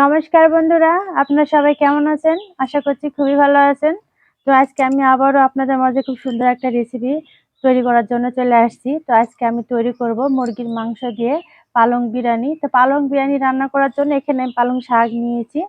নমস্কার বন্ধুরা, আপনারা সবাই কেমন আছেন? আশা করছি খুবই ভালো আছেন। তো আজকে আমি আবারও আপনাদের মাঝে খুব সুন্দর একটা রেসিপি তৈরি করার জন্য চলে আসছি। তো আজকে আমি তৈরি করব মুরগির মাংস দিয়ে পালং বিরিয়ানি। তো পালং বিরিয়ানি রান্না করার জন্য এখানে আমি পালং শাক নিয়েছি।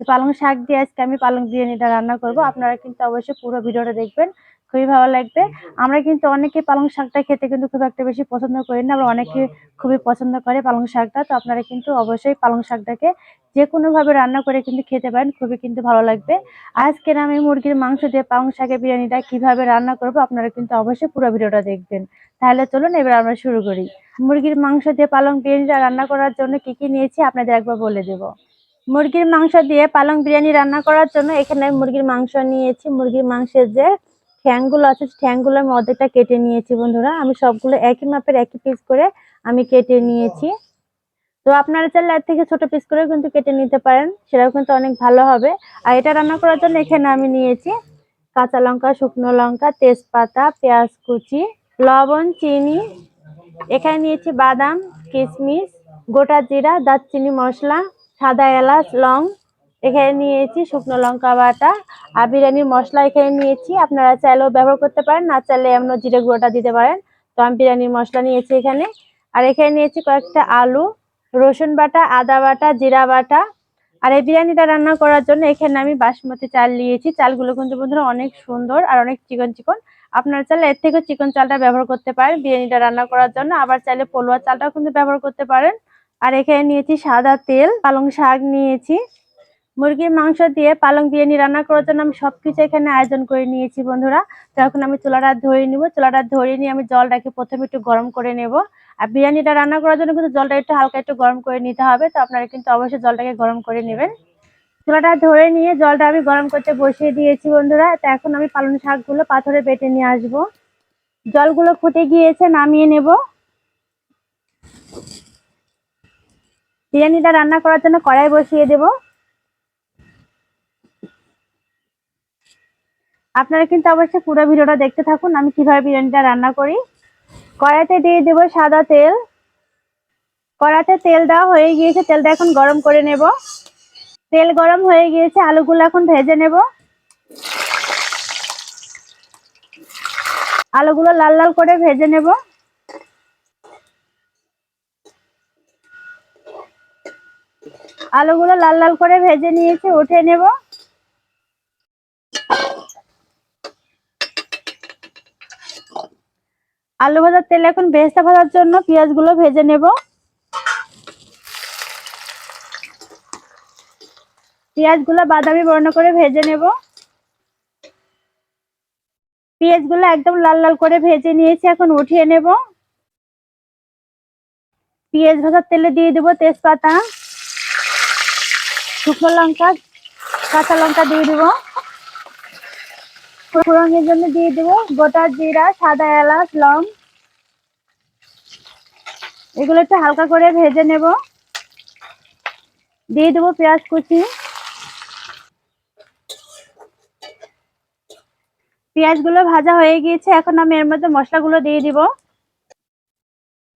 তো পালং শাক দিয়ে আজকে আমি পালং বিরিয়ানিটা রান্না করব। আপনারা কিন্তু অবশ্যই পুরো ভিডিওটা দেখবেন। খুবই ভালো লাগবে। আমরা কিন্তু অনেকে পালং শাকটা খেতে কিন্তু খুব একটা বেশি পছন্দ করি না আমরা অনেকে খুবই পছন্দ করে পালং শাকটা তো আপনারা কিন্তু অবশ্যই পালং শাকটাকে যে কোনোভাবে রান্না করে কিন্তু খেতে পারেন খুবই কিন্তু ভালো লাগবে। আজকের আমি মুরগির মাংস দিয়ে পালং শাকের বিরিয়ানিটা কীভাবে রান্না করব আপনারা কিন্তু অবশ্যই পুরো ভিডিওটা দেখবেন। তাহলে চলুন এবার আমরা শুরু করি। মুরগির মাংস দিয়ে পালং বিরিয়ানিটা রান্না করার জন্য কি কি নিয়েছি আপনাদের একবার বলে দেব। মুরগির মাংস দিয়ে পালং বিরিয়ানি রান্না করার জন্য এখানে আমি মুরগির মাংস নিয়েছি। মুরগির মাংসের যে ঠ্যাংগুলো আছে ঠ্যাংগুলো আমি অর্ধেকটা কেটে নিয়েছি বন্ধুরা। আমি সবগুলো একই মাপের, একই পিস করে আমি কেটে নিয়েছি। তো আপনারা চাইলে এর থেকে ছোট পিস করে কিন্তু কেটে নিতে পারেন, সেটাও কিন্তু অনেক ভালো হবে। আর এটা রান্না করার জন্য এখানে আমি নিয়েছি কাঁচা লঙ্কা, শুকনো লঙ্কা, তেজপাতা, পেঁয়াজ কুচি, লবণ, চিনি। এখানে নিয়েছি বাদাম কিশমিশ গোটা জিরা, দারচিনি, মশলা, সাদা এলাচ, লং এখানে নিয়েছি শুকনো লঙ্কা বাটা আর বিরিয়ানির মশলা এখানে নিয়েছি। আপনারা চাইলেও ব্যবহার করতে পারেন, না চাইলে এমন জিরে গুঁড়োটা দিতে পারেন। তো আমি বিরিয়ানির মশলা নিয়েছি এখানে। আর এখানে নিয়েছি কয়েকটা আলু, রসুন বাটা, আদা বাটা, জিরা বাটা। আর এই বিরিয়ানিটা রান্না করার জন্য এখানে আমি বাসমতি চাল নিয়েছি। চালগুলো কিন্তু বন্ধুরা অনেক সুন্দর আর অনেক চিকন চিকন। আপনারা চাইলে এর থেকে চিকন চালটা ব্যবহার করতে পারেন বিরিয়ানিটা রান্না করার জন্য। আবার চাইলে পলোয়া চালটাও কিন্তু ব্যবহার করতে পারেন। আর এখানে নিয়েছি সাদা তেল, পালং শাক নিয়েছি। মুরগির মাংস দিয়ে পালং বিরিয়ানি রান্না করার জন্য আমি সবকিছু এখানে আয়োজন করে নিয়েছি, বন্ধুরা। তো এখন আমি চুলাটা ধরে নিব। চুলাটা ধরে নিয়ে আমি জলটাকে প্রথমে একটু গরম করে নেব। আর বিরিয়ানিটা রান্না করার জন্য কিন্তু জলটা একটু হালকা একটু গরম করে নিতে হবে। তো আপনারা কিন্তু অবশ্যই জলটাকে গরম করে নেবেন। চুলাটা ধরে নিয়ে জলটা আমি গরম করতে বসিয়ে দিয়েছি, বন্ধুরা। তো এখন আমি পালং শাকগুলো পাথরে বেটে নিয়ে আসব। জলগুলো ফুটে গিয়েছে, নামিয়ে নেব। বিরিয়ানিটা রান্না করার জন্য কড়াই বসিয়ে দেব। আপনারা কিন্তু অবশ্যই পুরো ভিডিওটা দেখতে থাকুন, আমি কীভাবে বিরিয়ানিটা রান্না করি। কড়াইতে দিয়ে দেব সাদা তেল। কড়াতে তেল দেওয়া হয়ে গিয়েছে, তেলটা এখন গরম করে নেব। তেল গরম হয়ে গিয়েছে, আলুগুলো এখন ভেজে নেব। আলুগুলো লাল লাল করে ভেজে নেব। আলুগুলো লাল লাল করে ভেজে নিয়েছে উঠে নেব। আলু ভাজার তেল এখন ভেজটা ভাজার জন্য পেঁয়াজগুলো ভেজে নেব। পেঁয়াজগুলো বাদামি বর্ণ করে ভেজে নেব। পেঁয়াজগুলো একদম লাল লাল করে ভেজে নিয়েছি, এখন উঠিয়ে নেব। পেঁয়াজ ভাজার তেলে দিয়ে দেবো তেজপাতা, শুকনো লঙ্কা, কাঁচা লঙ্কা দিয়ে দেবো। ফোড়নের জন্য দিয়ে দেবো। গোটা জিরা, সাদা এলাচ, লং। এগুলো একটু হালকা করে ভেজে নেব। দিয়ে দেবো পেঁয়াজ কুচি। পেঁয়াজগুলো ভাজা হয়ে গিয়েছে, এখন আমি এর মধ্যে মশলাগুলো দিয়ে দিব।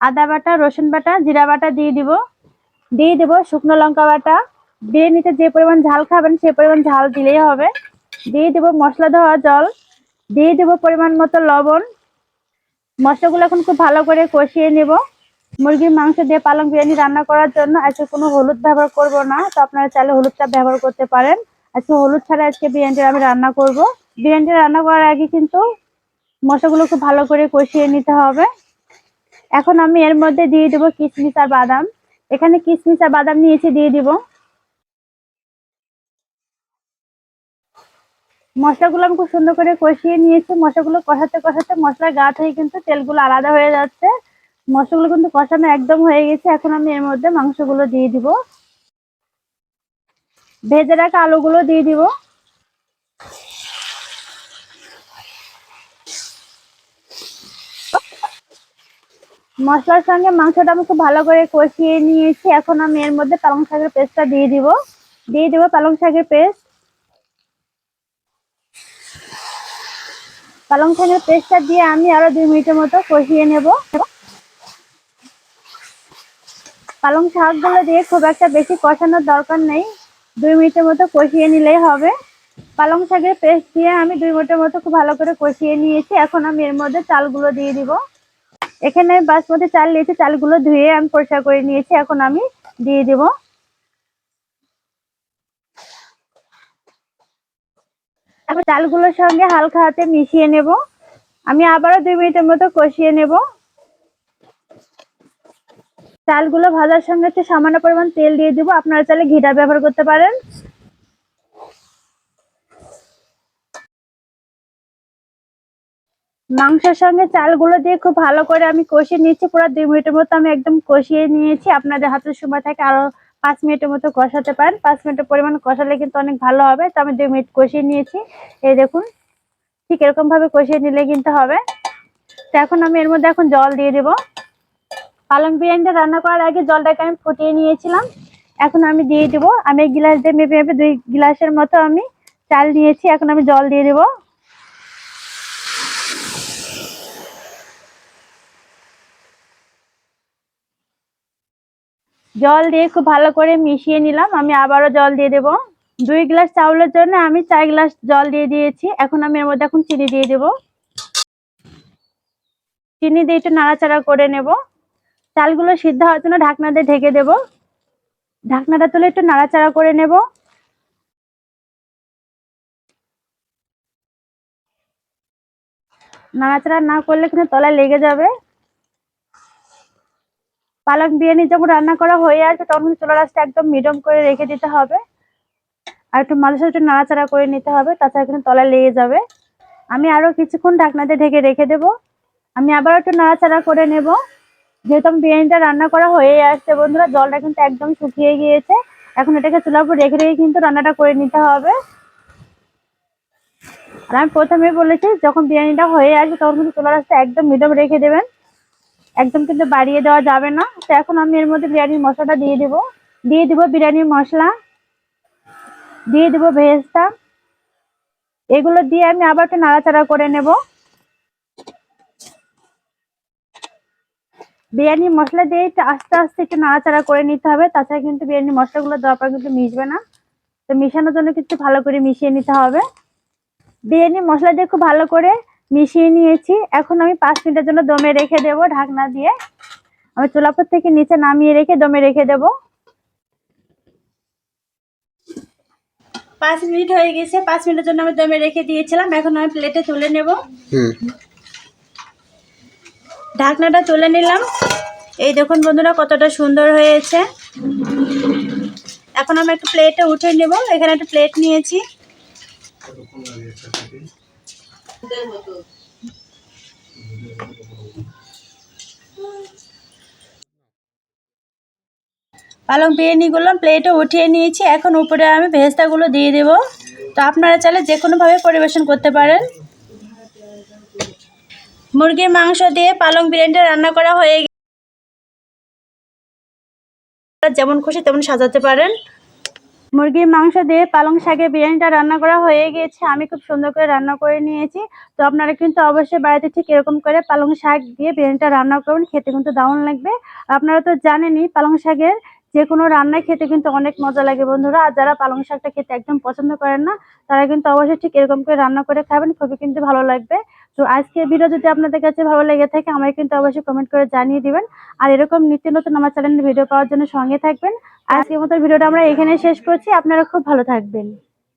আদা বাটা, রসুন বাটা, জিরা বাটা দিয়ে দিব। দিয়ে দেবো শুকনো লঙ্কা বাটা। দিয়ে নিতে যে পরিমাণ ঝাল খাবেন, সে পরিমাণ ঝাল দিলেই হবে। দিয়ে দেবো মশলা ধোয়া জল, দিয়ে দেবো পরিমাণ মতো লবণ। মশলাগুলো এখন খুব ভালো করে কষিয়ে নেব। মুরগির মাংস দিয়ে পালং বিরিয়ানি রান্না করার জন্য আজকে কোনো হলুদ ব্যবহার করব না। তো আপনারা চাইলে হলুদটা ব্যবহার করতে পারেন। আজকে হলুদ ছাড়া আজকে বিরিয়ানিটা আমি রান্না করব। বিরিয়ানিটা রান্না করার আগে কিন্তু মশলাগুলো খুব ভালো করে কষিয়ে নিতে হবে। এখন আমি এর মধ্যে দিয়ে দেবো কিশমিশ আর বাদাম। এখানে কিশমিশ আর বাদাম নিয়েছি, দিয়ে দিব। মশলাগুলো আমি খুব সুন্দর করে কষিয়ে নিয়েছি। মশলাগুলো কষাতে কষাতে মশলার গা থেকে কিন্তু তেলগুলো আলাদা হয়ে যাচ্ছে। মশলাগুলো কিন্তু কষানো একদম হয়ে গেছে। এখন আমি এর মধ্যে মাংসগুলো দিয়ে দিব। ভেজে রাখা আলুগুলো দিয়ে দিব। মশলার সঙ্গে মাংসটা আমি খুব ভালো করে কষিয়ে নিয়েছি। এখন আমি এর মধ্যে পালং শাকের পেস্টটা দিয়ে দিব। দিয়ে দিব পালং শাকের পেস্ট। পালং শাকের পেস্টটা দিয়ে আমি আরও দুই মিনিটের মতো কষিয়ে নেব। পালং শাকগুলো দিয়ে খুব একটা বেশি কষানোর দরকার নেই। দুই মিনিটের মতো কষিয়ে নিলেই হবে। পালং শাকের পেস্ট দিয়ে আমি দুই মিনিটের মতো খুব ভালো করে কষিয়ে নিয়েছি। এখন আমি এর মধ্যে চালগুলো দিয়ে দিব। এখানে বাসমতি চাল নিয়েছি, চালগুলো ধুয়ে আমি পরিষ্কার করে নিয়েছি। এখন আমি দিয়ে দিব। এখন চালগুলোর সঙ্গে হালকা হাতে মিশিয়ে নেব। আমি আবারও দুই মিনিটের মতো কষিয়ে নেব। চালগুলো ভাজার সঙ্গে একটু সামান্য পরিমাণ তেল দিয়ে দিব। আপনারা চাইলে ঘিটা ব্যবহার করতে পারেন। মাংসের সঙ্গে চালগুলো দিয়ে খুব ভালো করে আমি কষিয়ে নিয়েছি পুরো দুই মিনিটের মতো আমি একদম কষিয়ে নিয়েছি। আপনাদের হাতে সময় থাকে আরও পাঁচ মিনিটের মতো কষাতে পারেন। পাঁচ মিনিটের পরিমাণ কষালে কিন্তু অনেক ভালো হবে। তো আমি দুই মিনিট কষিয়ে নিয়েছি। এই দেখুন, ঠিক এরকম ভাবে কষিয়ে নিলে কিন্তু হবে। তো এখন আমি এর মধ্যে এখন জল দিয়ে দেবো। পালং বিরিয়ানিটা রান্না করার আগে জলটাকে আমি ফুটিয়ে নিয়েছিলাম। এখন আমি দিয়ে দেবো। আমি গিলাস দিয়ে মেপে মেপে দুই গিলাসের মতো আমি চাল নিয়েছি। এখন আমি জল দিয়ে দেবো। জল দিয়ে খুব ভালো করে মিশিয়ে নিলাম, আমি আবারও জল দিয়ে দেবো। দুই গ্লাস চাউলের জন্য আমি চার গ্লাস জল দিয়ে দিয়েছি, এখন আমি এর মধ্যে এখন চিনি দিয়ে দেবো। চিনি দিয়ে একটু নাড়াচাড়া করে নেব। চালগুলো সিদ্ধ হওয়ার জন্য ঢাকনা দিয়ে ঢেকে দেব। ঢাকনাটা তুলে একটু নাড়াচাড়া করে নেব। নাড়াচাড়া না করলে কিন্তু তলায় লেগে যাবে। পালং বিরিয়ানি যখন রান্না করা হয়ে আসবে, তখন চুলা রাসটা একদম মিডিয়াম করে রেখে দিতে হবে। আর একটু মাঝে সাথে একটু নাড়াচাড়া করে নিতে হবে, তাছাড়া কিন্তু তলায় লেগে যাবে। আমি আরও কিছুক্ষণ ঢাকনাতে ঢেকে রেখে দেব। আমি আবার একটু নাড়াচাড়া করে নেব। যেহেতু আমি বিরিয়ানিটা রান্না করা হয়ে আসছে বন্ধুরা, জলটা কিন্তু একদম শুকিয়ে গিয়েছে। এখন এটাকে চুলার উপর রেখে রেখে কিন্তু রান্নাটা করে নিতে হবে। আর আমি প্রথমে বলেছি, যখন বিরিয়ানিটা হয়ে আসবে, তখন কিন্তু চুলা রাসটা একদম মিডিয়াম রেখে দেবেন। একদম কিন্তু বাড়িয়ে দেওয়া যাবে না। তো এখন আমি এর মধ্যে বিরিয়ানির মশলাটা দিয়ে দিব। দিয়ে দিব বিরিয়ানির মশলা। দিয়ে দিব ভেজটা। এগুলো দিয়ে আমি আবার একটু নাড়াচাড়া করে নেব। বিরিয়ানি মশলা দিয়ে আস্তে আস্তে একটু নাড়াচাড়া করে নিতে হবে। তাছাড়া কিন্তু বিরিয়ানি মশলাগুলো দেওয়ার পর কিন্তু মিশবে না। তো মিশানোর জন্য কিন্তু ভালো করে মিশিয়ে নিতে হবে। বিরিয়ানি মশলা দিয়ে খুব ভালো করে মিশিয়ে নিয়েছি। এখন আমি পাঁচ মিনিটের জন্য দমে রেখে দেব ঢাকনা দিয়ে। আমি চুলাপুর থেকে নিচে নামিয়ে রেখে দমে রেখে দেব। পাঁচ মিনিট হয়ে গেছে। পাঁচ মিনিটের জন্য আমি দমে রেখে দিয়েছিলাম। এখন আমি প্লেটে তুলে নেব। ঢাকনাটা তুলে নিলাম। এই দেখুন বন্ধুরা কতটা সুন্দর হয়েছে। এখন আমি একটু প্লেটে উঠে নেব। এখানে একটা প্লেট নিয়েছি। পালং বিরিয়ানিগুলো প্লেটে উঠিয়ে নিয়েছি। এখন উপরে আমি ভেস্তাগুলো দিয়ে দেব। তো আপনারা চাইলে যে কোনোভাবে পরিবেশন করতে পারেন। মুরগির মাংস দিয়ে পালং বিরিয়ানিটা রান্না করা হয়ে গেছে। যেমন খুশি তেমন সাজাতে পারেন। মুরগির মাংস দিয়ে পালং শাকের বিরিয়ানিটা রান্না করা হয়ে গিয়েছে। আমি খুব সুন্দর করে রান্না করে নিয়েছি। তো আপনারা কিন্তু অবশ্যই বাড়িতে ঠিক এরকম করে পালং শাক দিয়ে বিরিয়ানিটা রান্না করুন। খেতে কিন্তু দারুণ লাগবে। আপনারা তো জানেনই পালং শাকের যে কোনো রান্নায় খেতে কিন্তু অনেক মজা লাগে বন্ধুরা। আর যারা পালং শাকটা খেতে একদম পছন্দ করেন না, তারা কিন্তু অবশ্যই ঠিক এরকম করে রান্না করে খাবেন, খুবই কিন্তু ভালো লাগবে। তো আজকের ভিডিও যদি আপনাদের কাছে ভালো লেগে থাকে আমাকে কিন্তু অবশ্যই কমেন্ট করে জানিয়ে দিবেন। আর এরকম নিত্য নতুন আমার চ্যানেলের ভিডিও পাওয়ার জন্য সঙ্গে থাকবেন। আজকের মতো ভিডিওটা আমরা এখানে শেষ করছি। আপনারা খুব ভালো থাকবেন।